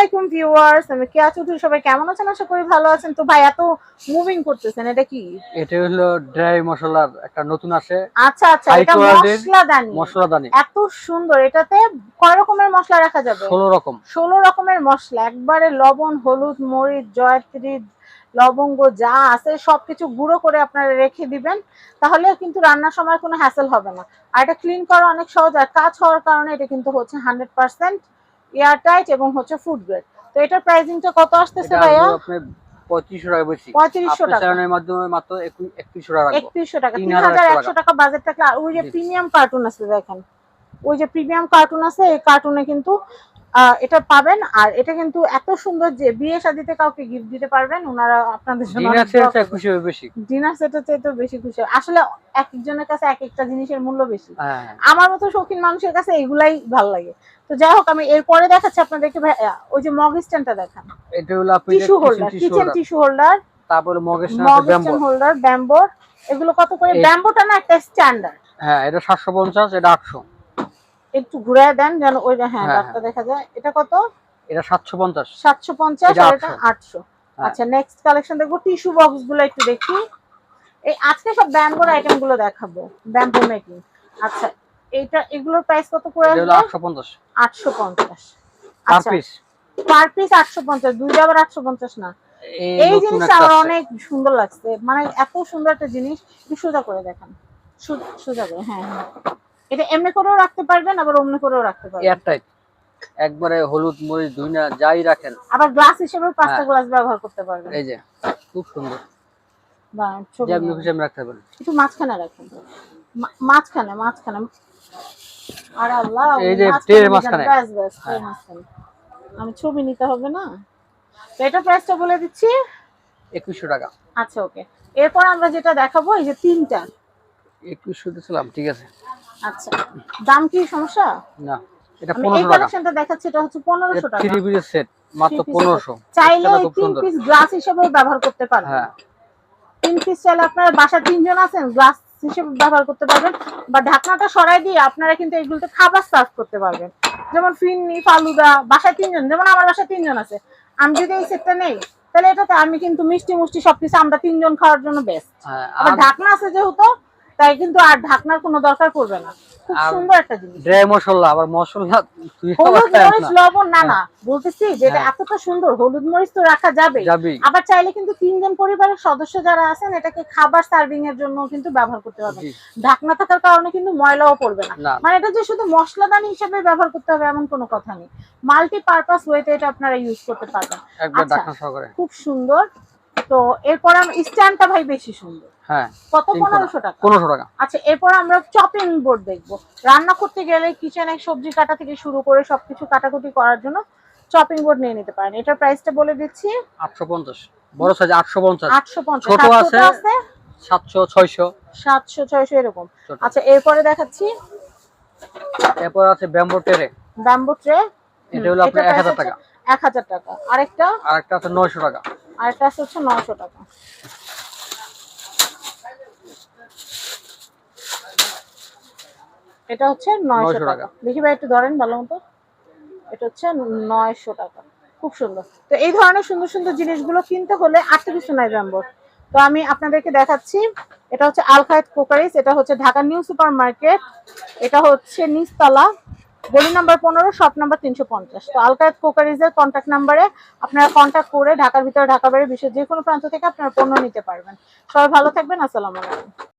আলাইকুম ভিউয়ার্স আমি কেয়া চৌধুরী সবাই কেমন আছেন? আশা করি ভালো আছেন। তো ভাই এত মুভিং করতেছেন এটা কি? এটা হলো ড্রাই মশলার একটা নতুন আসে। আচ্ছা আচ্ছা এটা quality মশলা দানি। মশলা দানি। এত সুন্দর এটাতে কয় রকমের মশলা রাখা যাবে? ষোলো রকম। ষোলো রকমের মশলা একবারে লবণ হলুদ মরিচ জয়ত্রী লবঙ্গ যা আছে সবকিছু গুঁড়ো করে আপনারা রেখে দিবেন। তাহলে কিন্তু রান্নার সময় কোনো হ্যাসেল হবে না। আর এটা ক্লিন করা অনেক সহজ আর কাজ হওয়ার কারণে এটা কিন্তু হচ্ছে হান্ড্রেড পার্সেন্ট এয়ার টাইট এবং হচ্ছে ফুড গ্রেড। তো এটার প্রাইসিংটা কত আসতেছে ভাইয়া? পঁয়ত্রিশশো টাকা বেশি। পঁয়ত্রিশশো টাকা। চ্যানেলের মাধ্যমে মাত্র একত্রিশশো টাকা একত্রিশশো টাকা। তিন হাজার একশো টাকা। বাজেট থাকলে ওই যে প্রিমিয়াম কার্টুন আছে দেখেন। ওই যে প্রিমিয়াম কার্টুন আছে এই কার্টুনে কিন্তু এটা পাবেন আর এটা কিন্তু এত সুন্দর যে বিয়ে শাদিতে কাউকে গিফট দিতে পারবেন ওনারা আপনাদের জন্য ডিনার সেট খুশি হবে বেশি। ডিনার সেটের চেয়ে তো বেশি খুশি আসলে এক একজনের কাছে এক একটা জিনিসের মূল্য বেশি। হ্যাঁ। আমার মতো শৌখিন মানুষের কাছে এগুলাই ভালো লাগে। তো যাই হোক আমি এরপরে দেখাচ্ছি আপনাদেরকে ওই যে মগ স্ট্যান্ডটা দেখান। এটা হলো আপনি tissue holder kitchen tissue holder তারপরে মগ স্ট্যান্ড হোল্ডার ব্যাম্বোর এগুলো কত করে? ব্যাম্বোটা না একটা স্ট্যান্ডার্ড হ্যাঁ এটা সাতশো পঞ্চাশ এটা আটশো। একটু ঘুরায় দেন যেন ওই হ্যাঁ হ্যাঁ, দাগটা দেখা যায়। এটা কত? এটা সাতশো পঞ্চাশ। সাতশো পঞ্চাশ এটা আর এটা 800 আটশো। হ্যাঁ। আচ্ছা নেক্সট কালেকশন দেখব। টিস্যু বক্সগুলো একটু দেখি। এই আজকে সব ব্যাম্বোর আইটেমগুলো দেখাবো। ব্যাম্বো মেকিং আচ্ছা এইটা এগুলোর প্রাইস কত করে আসবে? আটশো পঞ্চাশ। আটশো পঞ্চাশ। পার পিস পার পিস আটশো পঞ্চাশ দুইটা আবার আটশো পঞ্চাশ না। এই জিনিসটা আমার অনেক সুন্দর লাগছে। মানে এত সুন্দর একটা জিনিস। সোজা করে দেখান। সোজা করে হ্যাঁ হ্যাঁ। এটা এমনি করেও রাখতে পারবেন আবার অমনি করেও রাখতে পারবেন। এয়ারটাইট একবারে হলুদ মরিচ ধুইনা যাই রাখেন। আবার গ্লাস হিসেবে পাঁচটা হ্যাঁ। গ্লাস ব্যবহার করতে পারবেন। এই যে খুব সুন্দর। বা ছবি আপনি খুশি রাখতে পারেন একটু মাঝখানে রাখেন। মাঝখানে মাঝখানে। আর আল্লাহ এই যে ট্রের মাঝখানে। ব্যাস, ব্যাস, ট্রের। মাঝখানে। আমি ছবি নিতে হবে না? তো এটা প্রাইসটা বলে দিচ্ছি। একুশশো টাকা। আচ্ছা ওকে এরপর আমরা যেটা দেখাবো এই যে তিনটা। একুশশো দিয়েছিলাম ঠিক আছে। আচ্ছা। দাম কি সমস্যা? না এটা আমি এই কালেকশনটা দেখাচ্ছি এটা হচ্ছে পনেরোশো টাকা। থ্রি পিসের সেট মাত্র Three piece পনেরোশো। চাইলে এই তিন পিস গ্লাস হিসেবেও ব্যবহার করতে পারবেন। হ্যাঁ। তিন পিস চাইলে আপনারা বাসা তিনজন আছেন গ্লাস হিসেবে ব্যবহার করতে পারবেন। বা ঢাকনাটা সরাই দিয়ে আপনারা কিন্তু এগুলোতে খাবার সার্ভ করতে পারবেন। যেমন ফিন্নি ফালুদা বাসায় তিনজন যেমন আমার বাসায় তিনজন আছে। আমি যদি এই সেটটা নেই তাহলে এটাতে আমি কিন্তু মিষ্টি মুষ্টি সবকিছু আমরা তিনজন খাওয়ার জন্য বেস্ট হ্যাঁ আবার আর ঢাকনা আছে যেহেতু তাই কিন্তু আর ঢাকনার কোনো দরকার পড়বে না। খুব সুন্দর একটা জিনিস। ড্রাই মশলা আবার মশলা হলুদ মরিচ লবণ না না বলতেছি যে হ্যাঁ। এতটা সুন্দর হলুদ মরিচ তো রাখা যাবে আবার চাইলে কিন্তু তিনজন পরিবারের সদস্য যারা আছেন এটাকে খাবার সার্ভিং এর জন্য কিন্তু ব্যবহার করতে জি, ঢাকনা থাকার কারণে কিন্তু ময়লাও পড়বে না। মানে এটা যে শুধু মশলাদানি হিসেবে ব্যবহার করতে হবে এমন কোনো কথা নেই। মাল্টি পারপাস ওয়েতে এটা আপনারা ইউজ করতে পারবেন। আচ্ছা। খুব সুন্দর। তো এরপর আমরা স্ট্যান্ডটা ভাই বেশি সুন্দর। হ্যাঁ কত? পনেরোশো টাকা। পনেরোশো টাকা। আচ্ছা এরপর আমরা চপিং বোর্ড দেখব। রান্না করতে গেলে কিচেনে সবজি কাটা থেকে শুরু করে সবকিছু কাটাকুটি করার জন্য চপিং বোর্ড নিয়ে নিতে পারেন। এটার প্রাইসটা বলে দিচ্ছি। আটশো পঞ্চাশ। বড় সাইজ আটশো পঞ্চাশ। আটশো পঞ্চাশ। ছোট আছে। সাতশো ছয়শো। সাতশো ছয়শো এরকম। আচ্ছা এরপরে দেখাচ্ছি। এরপর আছে ব্যাম্বো ট্রে ব্যাম্বো ট্রে এটা হলো আপনার এক হাজার টাকা। এক হাজার টাকা। আরেকটা? আর একটা আছে নয়শো টাকা। আরেকটা আছে হচ্ছে নয়শো টাকা। এটা হচ্ছে নয়শো 900 টাকা। টাকা। দেখি ভাই একটু ধরেন ভালো মতো। এটা হচ্ছে নয়শো টাকা। খুব সুন্দর। তো এই ধরনের সুন্দর সুন্দর জিনিসগুলো কিনতে হলে আর তো কিছু নাই ব্যাম্বোর তো আমি আপনাদেরকে দেখাচ্ছি এটা হচ্ছে আলখায়েত কোকারিস এটা হচ্ছে ঢাকা নিউ সুপার মার্কেট এটা হচ্ছে নিচতলা। গলি নাম্বার পনেরো শপ নাম্বার তিনশো পঞ্চাশ। তো আলকায়েত কোকারিজের কন্ট্যাক্ট নাম্বারে আপনারা কন্ট্যাক্ট করে ঢাকার ভিতরে ঢাকা বাইরে বিশ্বের যে কোনো প্রান্ত থেকে আপনারা পণ্য নিতে পারবেন। সবাই ভালো থাকবেন, আসসালামু আলাইকুম।